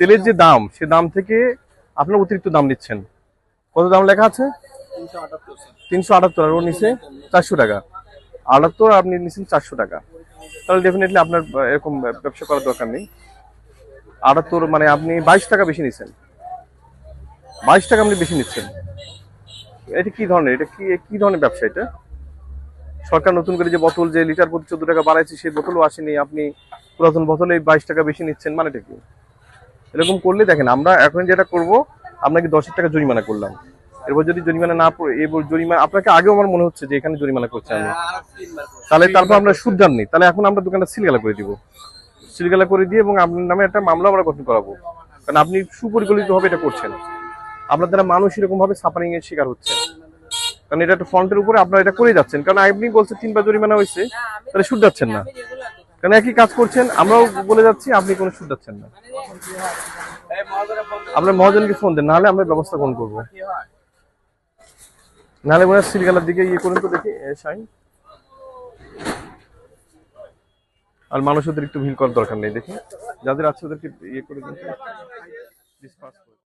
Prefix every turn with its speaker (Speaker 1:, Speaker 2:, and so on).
Speaker 1: তেলের যে দাম, সে দাম থেকে আপনার অতিরিক্ত দাম নিচ্ছেন। কত দাম লেখা আছে? তিনশো আটাত্তর, আর ও নিচে চারশো টাকা। আটাত্তর, আপনি নিচ্ছেন চারশো টাকা। তাহলে ডেফিনেটলি আপনার এরকম ব্যবসা করার দরকার নেই। আটাত্তর মানে আপনি বাইশ টাকা বেশি নিচ্ছেন বাইশ টাকা আপনি বেশি নিচ্ছেন। এটা কি ধরনের? এটা কি কি ধরনের ব্যবসা এটা? সরকার নতুন করে যে বোতল, যে লিটার প্রতি চোদ্দ টাকা বাড়াইছে, সেই বোতলও আসেনি। আপনি পুরাতন বোতলে বাইশ টাকা বেশি নিচ্ছেন, মানেটা কি? এরকম করলে দেখেন, আমরা এখন যেটা করব আপনাকে দশ টাকা জরিমানা করলাম। এরপর যদি জরিমানা না এবার জরিমানা আপনাকে আগেও আমার মনে হচ্ছে যে এখানে জরিমানা করছে আমি। তাহলে তারপর আমরা সুদ্ধার নেই। তাহলে এখন আমরা দোকানটা সিলগালা করে দিব। সিলগালা করে দিয়ে এবং আপনার নামে একটা মামলা আমরা গঠন করাবো। কারণ আপনি সুপরিকল্পিত ভাবে এটা করছেন। আপনার দ্বারা মানুষ এরকমভাবে সাফারিং এর শিকার হচ্ছে। কারণ এটা একটা ফ্রন্টের উপরে আপনারা এটা করে যাচ্ছেন। কারণ আপনি বলছেন তিনবার জরিমানা হয়েছে, তাহলে সুদ যাচ্ছেন না। কারণ একই কাজ করছেন? আমরাও বলে যাচ্ছি, আপনি কোনো সুদ যাচ্ছেন না। আপনার মহাজনকে ফোন দেন, নাহলে আমরা ব্যবস্থা গ্রহণ করব। নাহলে মনে হয় সিলগালার দিকে ইয়ে করুন তো দেখি সাইন আর মানুষ একটু ভিড় করার দরকার নেই, দেখি। যাদের আছে ওদেরকে ইয়ে করে দিন।